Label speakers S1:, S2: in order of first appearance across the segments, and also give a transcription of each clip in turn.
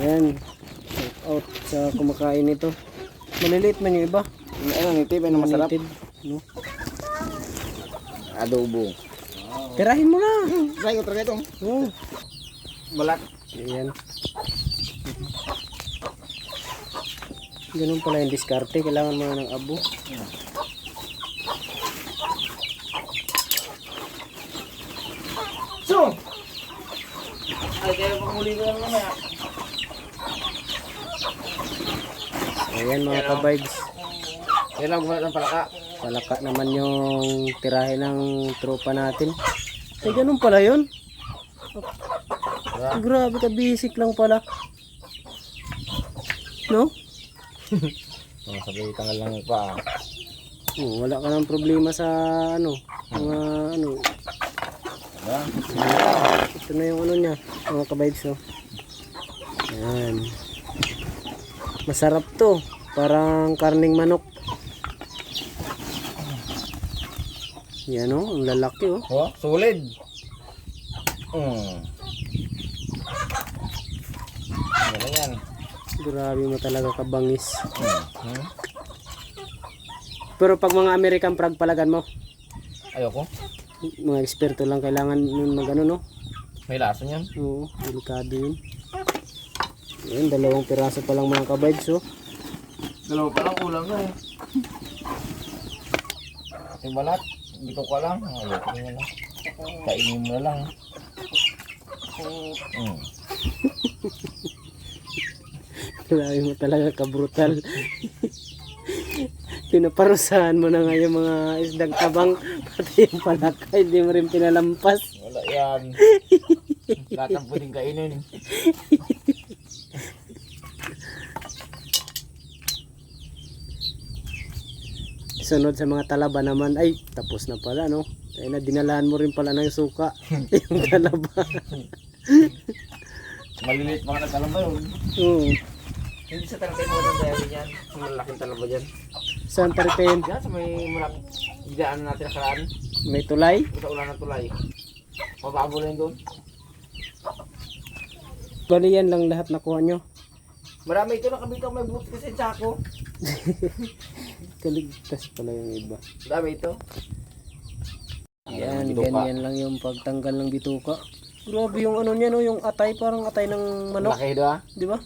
S1: Ayan. Shout out sa kumakain nito. Maliliit man yung iba.
S2: Ano, nitib, ano masarap?
S1: Native, No?
S2: Adobo.
S1: Tirahin mo na.
S2: Try ko, try ito.
S1: Oh.
S2: Balat.
S1: Ayan. Ganun pala yung diskarte. Kailangan mo ng abo.
S2: So! Panguli ko lang mamaya.
S1: Ayan mga ka-vibes.
S2: Kailangan gumalat ng palaka.
S1: Palaka naman yung tirahe ng tropa natin. Ay, ganun pala yun.
S2: Diba?
S1: Grabe ka, basic lang pala. No?
S2: Oh, sabi, tanggal lang pa.
S1: Oh, wala ka ng problema sa ano, mga ano. Ito na yung ano niya, mga ka-vibes no. Ayan. Masarap to. Parang karning manok. Yan oh, ang lalaki oh.
S2: Oh, solid. Ano lang yan?
S1: Grabe mo talaga kabangis.
S2: Hmm?
S1: Pero pag mga American frog palagan mo,
S2: Ayoko.
S1: Mga eksperto lang kailangan nun mag ano no.
S2: May lasa niyan.
S1: Oo, delikado yun. Ayan, dalawang piraso pa lang mga ka-vibes oh.
S2: Dalawa pa lang ulam na eh. Yung balat, dito ko lang. Ayoko na lang. Kainin mo lang. Hmm.
S1: Grabe mo talaga kabrutal. Pinaparusahan mo na nga yung mga isdang tabang pati yung palaka, hindi mo rin pinalampas.
S2: Wala yan. Lahat ang pwedeng kainin.
S1: Sunod sa mga talaba naman, ay tapos na pala no. Kaya na dinalahan mo rin pala ng suka yung talaba.
S2: Maliliit mga nagkalam ba yun?
S1: Oo.
S2: Hindi sa talaga mo ng dahil yan. Malaking talaba dyan.
S1: Saan taritin?
S2: Diyan sa may malapit. Bidaan natin nakaraan.
S1: May tulay?
S2: Sa ulan ng tulay. Mabago na doon.
S1: Bali yan lang lahat nakuha nyo.
S2: Marami ito nakabitaw may buti kasi sa ako.
S1: Kaligtas pala yung iba.
S2: Dami ito.
S1: Yan, ganyan lang yung pagtanggal ng bituka. Grabe yung ano niya no, yung atay parang atay ng manok,
S2: Malaki ito ah.
S1: di ba?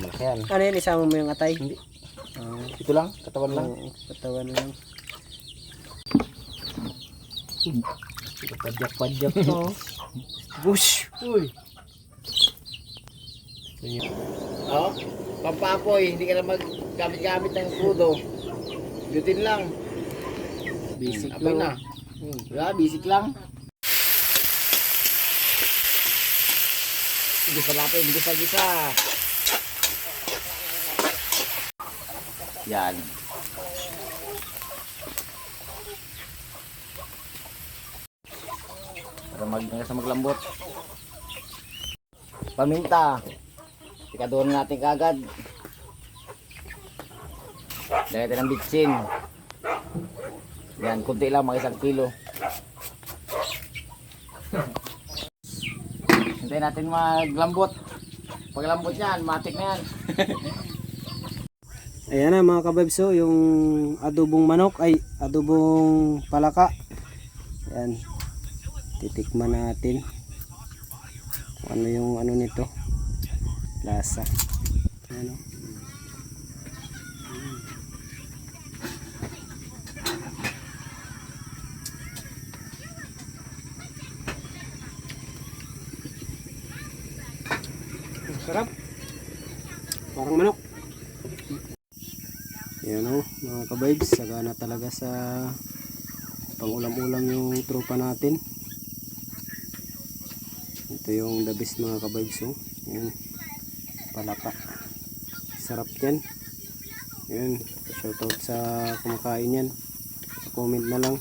S2: Malaki yan.
S1: Ano yan, isama mo yung atay?
S2: Hindi.
S1: Ah,
S2: Ito lang. Katawan lang.
S1: oo, katawan lang. Padyak-padyak to. Bush! Uy!
S2: Oo. Pampapoy. Hindi ka na maggamit-gamit ng kudo. Butin lang.
S1: Basic
S2: na.
S1: lang.
S2: Hmm. Diba? Basic lang. Gisa natin. Gisa-gisa. Yan. Para mag sa maglambot. Paminta. Tikadoon natin kagad. Lagyan natin ng bitsin. Yan, kunti lang, mga isang kilo. Hintayin natin maglambot. Paglambot yan, matik na yan.
S1: Ayan na mga kababso, yung adobong manok ay adobong palaka. Ayan. Titikman natin. Kung ano yung ano nito. Lasa. Ano? Sarap. Parang manok. Yan o, mga kabibes, sagana talaga sa pangulam-ulam yung tropa natin. Ito yung the mga kabibes o. Yan, palaka. Sarap yan. Yan, shoutout sa kumakain yan. Comment na lang